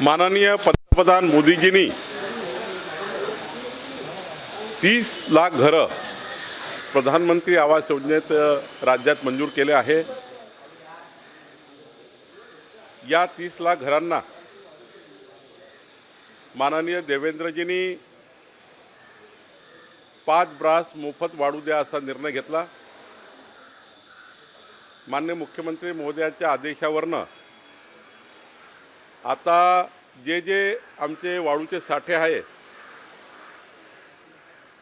माननीय पंतप्रधान मोदीजींनी तीस लाख घरं प्रधानमंत्री आवास योजनेत राज्यात मंजूर केले आहे. या तीस लाख घरांना माननीय देवेंद्रजींनी पाच ब्रास मोफत वाढू द्या असा निर्णय घेतला. मान्य मुख्यमंत्री महोदयाच्या आदेशावरनं आता जे जे आमचे वाळूचे साठे आहे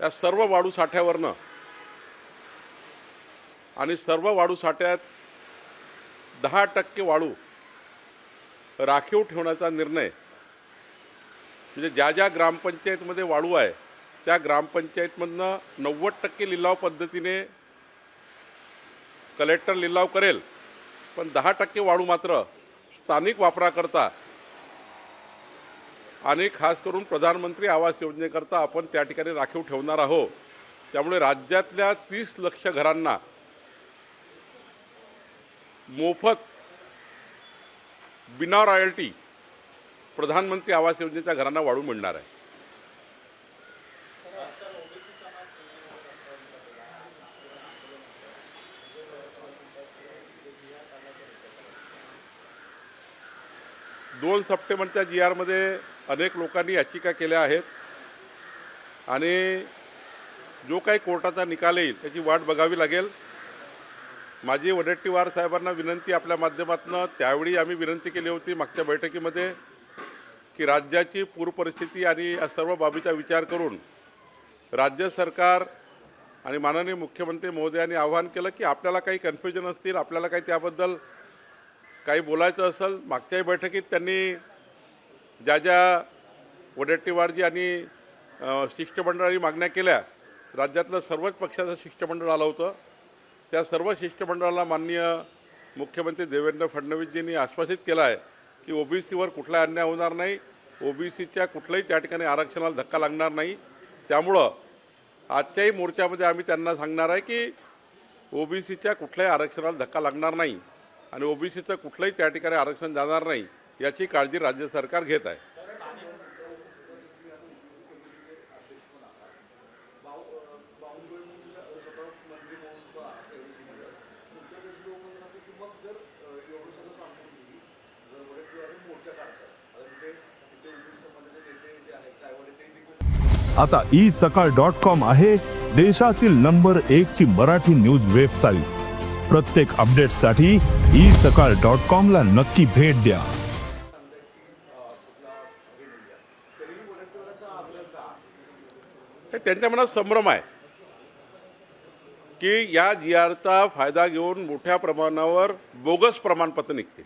त्या सर्व वाळू साठ्यावरनं आणि सर्व वाळू साठ्यात दहा टक्के वाळू राखीव ठेवण्याचा निर्णय म्हणजे ज्या ज्या ग्रामपंचायतमध्ये वाळू आहे त्या ग्रामपंचायतमधनं नव्वद टक्के लिलाव पद्धतीने कलेक्टर लिलाव करेल पण दहा टक्के वाळू मात्र स्थानिक वापराकरता आणि खास करून प्रधानमंत्री आवास योजनेकरता आपण त्या ठिकाणी राखीव ठेवणार आहोत. त्यामुळे राज्यातल्या तीस लक्ष घरांना मोफत बिना रॉयल्टी प्रधानमंत्री आवास योजनेच्या घरांना वाढून मिळणार आहे. दोन सप्टेंबरच्या जी आरमध्ये अनेक लोकांनी याचिका केल्या आहेत. आणि जो काही कोर्टाचा निकाल येईल त्याची वाट बघावी लागेल. माझी वडेट्टीवार साहेबांना विनंती आपल्या माध्यमातून त्यावेळी आम्ही विनंती केली होती मागच्या बैठकीमध्ये की राज्याची पूरपरिस्थिती आणि या सर्व बाबीचा विचार करून राज्य सरकार आणि माननीय मुख्यमंत्री महोदयांनी आवाहन केलं की आपल्याला काही कन्फ्युजन असतील आपल्याला काही त्याबद्दल काही बोलायचं असेल मागच्याही बैठकीत त्यांनी ज्या ज्या वडेट्टीवारजी आणि शिष्टमंडळाने मागण्या केल्या राज्यातलं सर्वच पक्षाचं शिष्टमंडळ आलं होतं. त्या सर्व शिष्टमंडळाला माननीय मुख्यमंत्री देवेंद्र फडणवीसजींनी आश्वासित केलं आहे की ओबीसीवर कुठलाही अन्याय होणार नाही. ओबीसीच्या कुठल्याही त्या ठिकाणी आरक्षणाला धक्का लागणार नाही. त्यामुळं आजच्याही मोर्चामध्ये आम्ही त्यांना सांगणार आहे की ओबीसीच्या कुठल्याही आरक्षणाला धक्का लागणार नाही आणि ओबीसीचं कुठलंही त्या ठिकाणी आरक्षण जाणार नाही. याची काळजी राज्य सरकार घेत आहे. आता ई सकाळ डॉट कॉम आहे देशातील नंबर एक ची मराठी न्यूज वेबसाईट. प्रत्येक अपडेटसाठी ई सकाळ डॉट कॉम ला नक्की भेट द्या. हे त्यांच्या मनात संभ्रम आहे. की या जी आरचा फायदा घेऊन मोठ्या प्रमाणावर बोगस प्रमाणपत्र निघतील.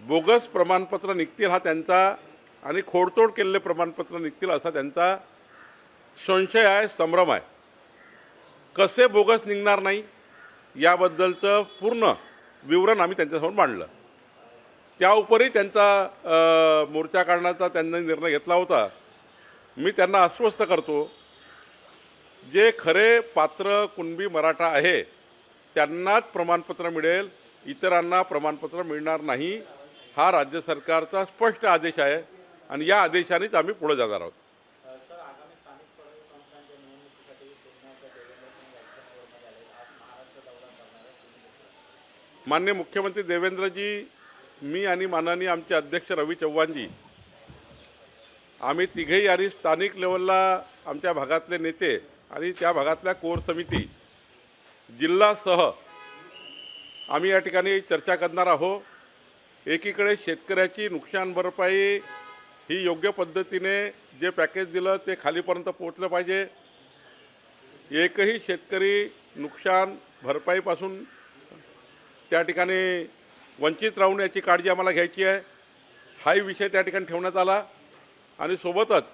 बोगस प्रमाणपत्र निघतील हा त्यांचा आणि खोडतोड केलेले प्रमाणपत्र निघतील असा त्यांचा संशय आहे संभ्रम आहे. कसे बोगस निघणार नाही याबद्दलचं पूर्ण विवरण आम्ही त्यांच्यासमोर मांडलं. त्या उपरी त्यांचा मोर्चा काढण्याचा त्यांनी निर्णय घेतला होता. मी त्यांना अस्वस्थ करतो जे खरे पात्र कुणबी मराठा आहे त्यांनाच प्रमाणपत्र मिळेल इतरांना प्रमाणपत्र मिळणार नाही हा राज्य सरकारचा स्पष्ट आदेश आहे आणि या आदेशानेच आम्ही पुढे जाणार आहोत. मान्य मुख्यमंत्री देवेंद्रजी मी आणि माननीय आमचे अध्यक्ष रवी चव्हाणजी आम्ही तिघेही आणि स्थानिक लेवलला आमच्या भागातले नेते आणि त्या भागातल्या कोर समिती जिल्हासह आम्ही या ठिकाणी चर्चा करणार आहोत. एकीकडे शेतकऱ्याची नुकसान भरपाई ही योग्य पद्धतीने जे पॅकेज दिलं ते खालीपर्यंत पोहोचलं पाहिजे. एकही शेतकरी नुकसान भरपाईपासून त्या ठिकाणी वंचित राहून याची काळजी आम्हाला घ्यायची आहे. हाही विषय त्या ठिकाणी ठेवण्यात आला. आणि सोबतच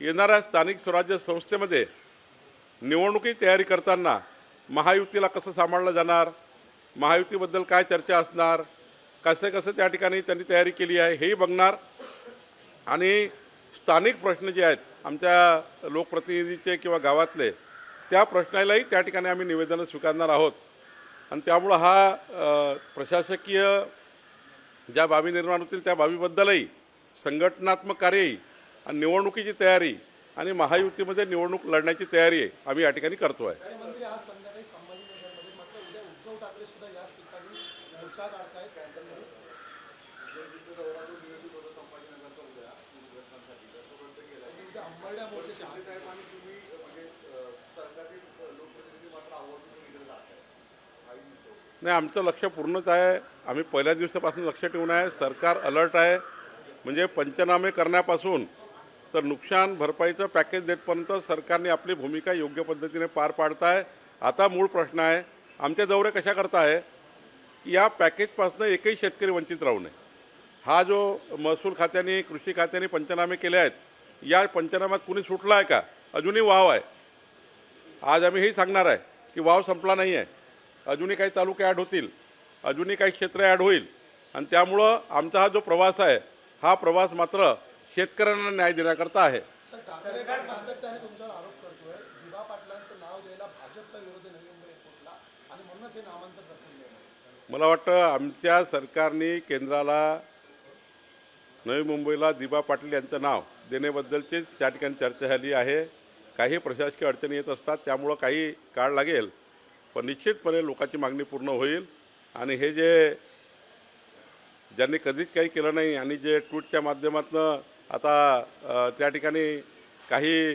येणाऱ्या स्थानिक स्वराज्य संस्थेमध्ये निवडणुकी तयारी करताना महायुतीला कसं सांभाळलं जाणार महायुतीबद्दल काय चर्चा असणार कसे कसं त्या ठिकाणी त्यांनी तयारी केली आहे हेही बघणार. आणि स्थानिक प्रश्न जे आहेत आमच्या लोकप्रतिनिधीचे किंवा गावातले त्या प्रश्नालाही त्या ठिकाणी आम्ही निवेदनं स्वीकारणार आहोत. आणि त्यामुळं हा प्रशासकीय ज्या बाबी निर्माण होतील त्या बाबीबद्दलही संघटनात्मक कार्यही आणि निवडणुकीची तयारी आणि महायुतीमध्ये निवडणूक लढण्याची तयारी आम्ही या ठिकाणी करतो आहे हात नाही आमचं लक्ष पूर्णच आहे. आम्ही पहिल्या दिवसापासून लक्ष ठेवून आहे. सरकार अलर्ट आहे. म्हणजे पंचनामे करण्यापासून तर नुकसान भरपाईचं पॅकेज देतपर्यंत सरकारने आपली भूमिका योग्य पद्धतीने पार पाडत आहे आता मूळ प्रश्न आहे आमच्या दौरे कशा करता आहे की या पॅकेजपासून एकही शेतकरी वंचित राहू नये. हा जो महसूल खात्याने कृषी खात्याने पंचनामे केले आहेत या पंचनाम्यात कुणी सुटला आहे का? अजूनही वाव आहे. आज आम्ही हेही सांगणार आहे की वाव संपला नाही आहे. अजूनही काही तालुके ॲड होतील अजूनही काही क्षेत्र ॲड होईल. आणि त्यामुळं आमचा हा जो प्रवास आहे हा प्रवास मात्र शेतकऱ्यांना न्याय देण्याकरता आहे. मला वाटतं आमच्या सरकारने केंद्राला नवी मुंबईला दिबा पाटील यांचं नाव देण्याबद्दलचीच त्या ठिकाणी चर्चा झाली आहे. काही प्रशासकीय अडचणी येत असतात त्यामुळं काही काळ लागेल. पण निश्चितपणे लोकांची मागणी पूर्ण होईल. आणि हे जे ज्यांनी कधीच काही केलं नाही आणि जे ट्विटच्या माध्यमातून आता त्या ठिकाणी काही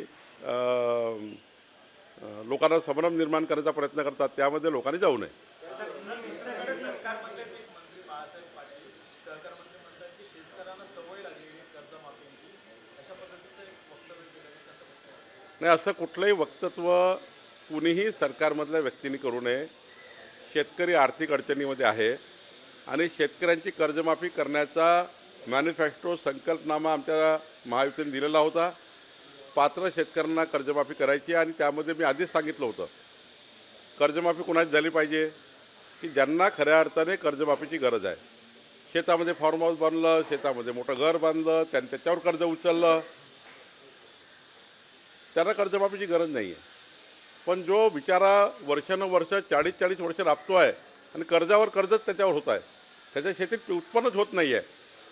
लोकांना संभ्रम निर्माण करण्याचा प्रयत्न करतात त्यामध्ये लोकांनी जाऊ नये. नाही असं कुठलंही वक्तव्य कुणीही सरकारमधल्या व्यक्तींनी करू नये. शेतकरी आर्थिक अडचणीमध्ये आहे आणि शेतकऱ्यांची कर्जमाफी करण्याचा मॅनिफेस्टो संकल्पनामा आमच्या महायुतीने दिलेला होता. पात्र शेतकऱ्यांना कर्जमाफी करायची आणि त्यामध्ये मी आधीच सांगितलं होतं कर्जमाफी कोणाची झाली पाहिजे? की ज्यांना खऱ्या अर्थाने कर्जमाफीची गरज आहे. शेतामध्ये फार्म हाऊस बांधलं शेतामध्ये मोठं घर बांधलं त्यांनी त्याच्यावर कर्ज उचललं. त्यांना कर्जमाफीची गरज नाही आहे पण जो बिचारा वर्षानुवर्ष चाळीस चाळीस वर्ष राबतो आहे आणि कर्जावर कर्जच त्याच्यावर होत आहे त्याच्या शेतीत उत्पन्नच होत नाही आहे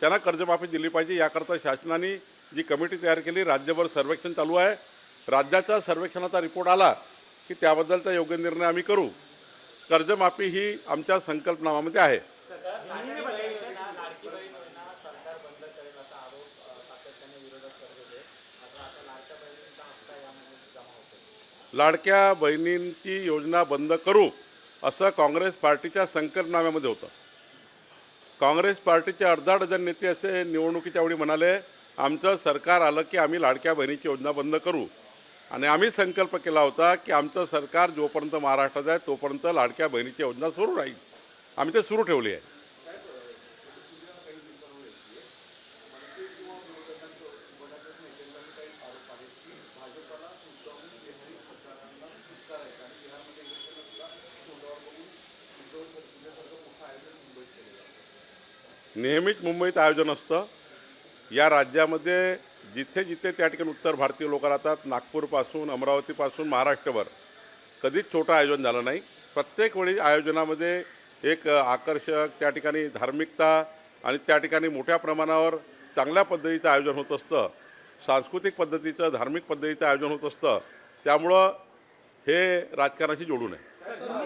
त्यांना कर्जमाफी दिली पाहिजे. याकरता शासनाने जी कमिटी तयार केली राज्यभर सर्वेक्षण चालू आहे. राज्याच्या सर्वेक्षणाचा रिपोर्ट आला की त्याबद्दलचा योग्य निर्णय आम्ही करू. कर्जमाफी ही आमच्या संकल्पनामामध्ये आहे. लाडक्या बहिणींची योजना बंद करू असं काँग्रेस पार्टीच्या संकल्पनाम्यामध्ये होतं. काँग्रेस पार्टीचे अर्धा डझन नेते असे निवडणुकीच्या वेळी म्हणाले आमचं सरकार आलं की आम्ही लाडक्या बहिणीची योजना बंद करू. आणि आम्ही संकल्प केला होता की आमचं सरकार जोपर्यंत महाराष्ट्रात आहे तोपर्यंत लाडक्या बहिणीची योजना सुरू राहील. आम्ही ते सुरू ठेवली आहे. नेहमीच मुंबईत आयोजन असतं. या राज्यामध्ये जिथे जिथे त्या ठिकाणी उत्तर भारतीय लोक राहतात नागपूरपासून अमरावतीपासून महाराष्ट्रभर कधीच छोटं आयोजन झालं नाही. प्रत्येक वेळी आयोजनामध्ये एक आकर्षक त्या ठिकाणी धार्मिकता आणि त्या ठिकाणी मोठ्या प्रमाणावर चांगल्या पद्धतीचं आयोजन होत असतं. सांस्कृतिक पद्धतीचं धार्मिक पद्धतीचं आयोजन होत असतं. त्यामुळं हे राजकारणाशी जोडू नये.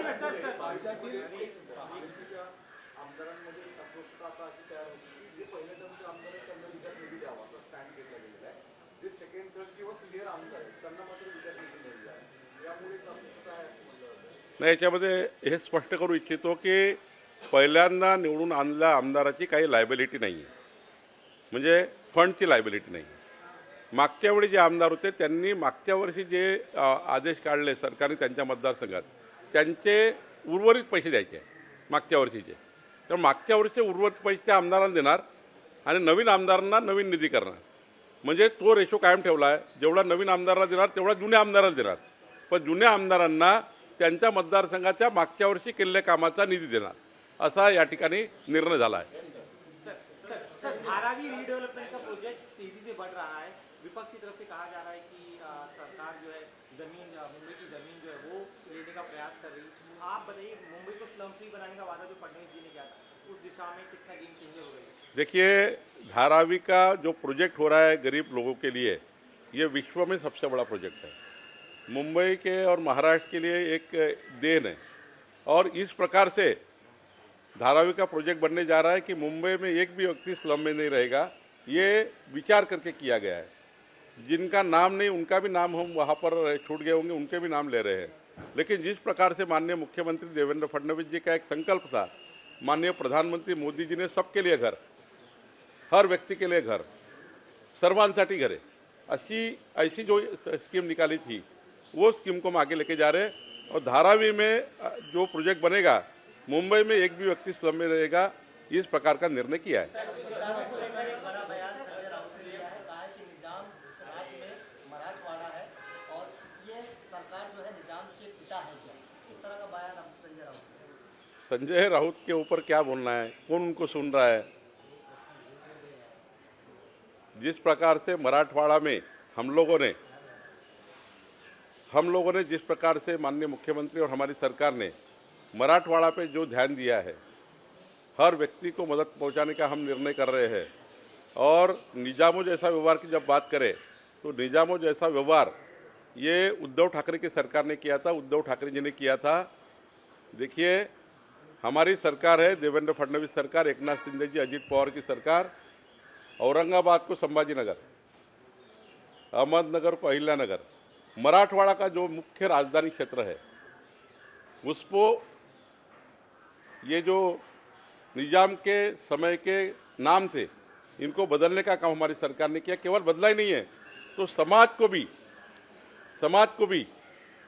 नाही याच्यामध्ये हे स्पष्ट करू इच्छितो की पहिल्यांदा निवडून आणल्या आमदाराची काही लायबिलिटी नाही आहे म्हणजे फंडची लायबिलिटी नाही मागच्या वेळी जे आमदार होते त्यांनी मागच्या वर्षी जे आदेश काढले सरकारने त्यांच्या मतदारसंघात त्यांचे उर्वरित पैसे द्यायचे मागच्या वर्षीचे. तर मागच्या वर्षीचे उर्वरित पैसे त्या आमदारांना देणार आणि नवीन आमदारांना नवीन निधी करणार. म्हणजे तो रेशो कायम ठेवला आहे जेवढा नवीन आमदारांना देणार तेवढा जुन्या आमदाराला देणार. पण जुन्या आमदारांना त्यांच्या मतदारसंघाच्या मागच्या वर्षी केलेल्या कामाचा निधी देणार. असा या ठिकाणी निर्णय झाला आहे प्रयास कर रही आप बताइए मुंबई को स्लम फ्री बनाने का वादा जो फडणवीस जी ने किया था उस दिशा में कितना गेम चेंजर हो रही है? देखिए धारावी का जो प्रोजेक्ट हो रहा है गरीब लोगों के लिए, ये विश्व में सबसे बड़ा प्रोजेक्ट है। मुंबई के और महाराष्ट्र के लिए एक देन है। और इस प्रकार से धारावी का प्रोजेक्ट बनने जा रहा है कि मुंबई में एक भी व्यक्ति स्लम में नहीं रहेगा। ये विचार करके किया गया है। जिनका नाम नहीं, उनका भी नाम हम वहाँ पर छूट गए होंगे, उनके भी नाम ले रहे हैं। लेकिन जिस प्रकार से माननीय मुख्यमंत्री देवेंद्र फडणवीस जी का एक संकल्प था, माननीय प्रधानमंत्री मोदी जी ने सबके लिए घर हर व्यक्ति के लिए घर, सर्वांसाठी घरे अशी ऐसी जो स्कीम निकाली थी, वो स्कीम को हम आगे लेके जा रहे हैं और धारावी में जो प्रोजेक्ट बनेगा, मुंबई में एक भी व्यक्ति स्लम में रहेगा, इस प्रकार का निर्णय किया है। संजय राउत के ऊपर क्या बोलना है? कौन उनको सुन रहा है? जिस प्रकार से मराठवाड़ा में हम लोगों ने, हम लोगों ने जिस प्रकार से माननीय मुख्यमंत्री और हमारी सरकार ने मराठवाड़ा पे जो ध्यान दिया है, हर व्यक्ति को मदद पहुँचाने का हम निर्णय कर रहे हैं। और निजामों जैसा व्यवहार की जब बात करें तो निजामों जैसा व्यवहार ये उद्धव ठाकरे की सरकार ने किया था, उद्धव ठाकरे जी ने किया था। देखिए, हमारी सरकार है, देवेंद्र फडणवीस सरकार एक नाथ शिंदे जी, अजीत पवार की सरकार औरंगाबाद को संभाजीनगर अहमदनगर को अहिल्यानगर मराठवाड़ा का जो मुख्य राजधानी क्षेत्र है, उसको ये जो निज़ाम के समय के नाम थे, इनको बदलने का काम हमारी सरकार ने किया, केवल बदला ही नहीं है। तो समाज को भी, समाज को भी,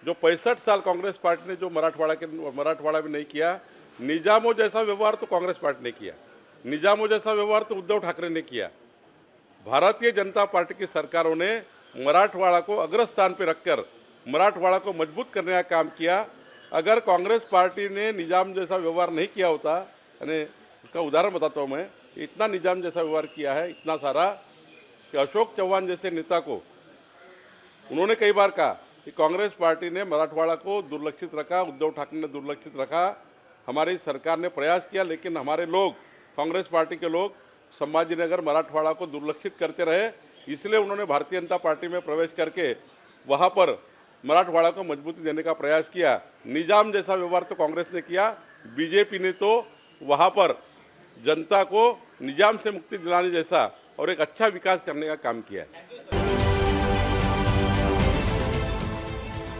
जो पैंसठ साल कांग्रेस पार्टी ने जो मराठवाड़ा के, मराठवाड़ा में नहीं किया, निजामों जैसा व्यवहार तो कांग्रेस पार्टी ने किया। निजामों जैसा व्यवहार तो उद्धव ठाकरे ने किया। भारतीय जनता पार्टी की सरकारों ने मराठवाड़ा को अग्रस्थान पर रखकर मराठवाड़ा को मज़बूत करने का काम किया। अगर कांग्रेस पार्टी ने निज़ाम जैसा व्यवहार नहीं किया होता, यानी उसका उदाहरण बताता हूँ मैं, इतना निज़ाम जैसा व्यवहार किया है, इतना सारा, कि अशोक चौहान जैसे नेता को उन्होंने कई बार कहा कि कांग्रेस पार्टी ने मराठवाड़ा को दुर्लक्षित रखा, उद्धव ठाकरे ने दुर्लक्षित रखा। हमारी सरकार ने प्रयास किया, लेकिन हमारे लोग कांग्रेस पार्टी के लोग संभाजीनगर, मराठवाड़ा को दुर्लक्षित करते रहे, इसलिए उन्होंने भारतीय जनता पार्टी में प्रवेश करके वहाँ पर मराठवाड़ा को मजबूती देने का प्रयास किया। निज़ाम जैसा व्यवहार तो कांग्रेस ने किया, बीजेपी ने तो वहाँ पर जनता को निज़ाम से मुक्ति दिलाने जैसा और एक अच्छा विकास करने का काम किया। है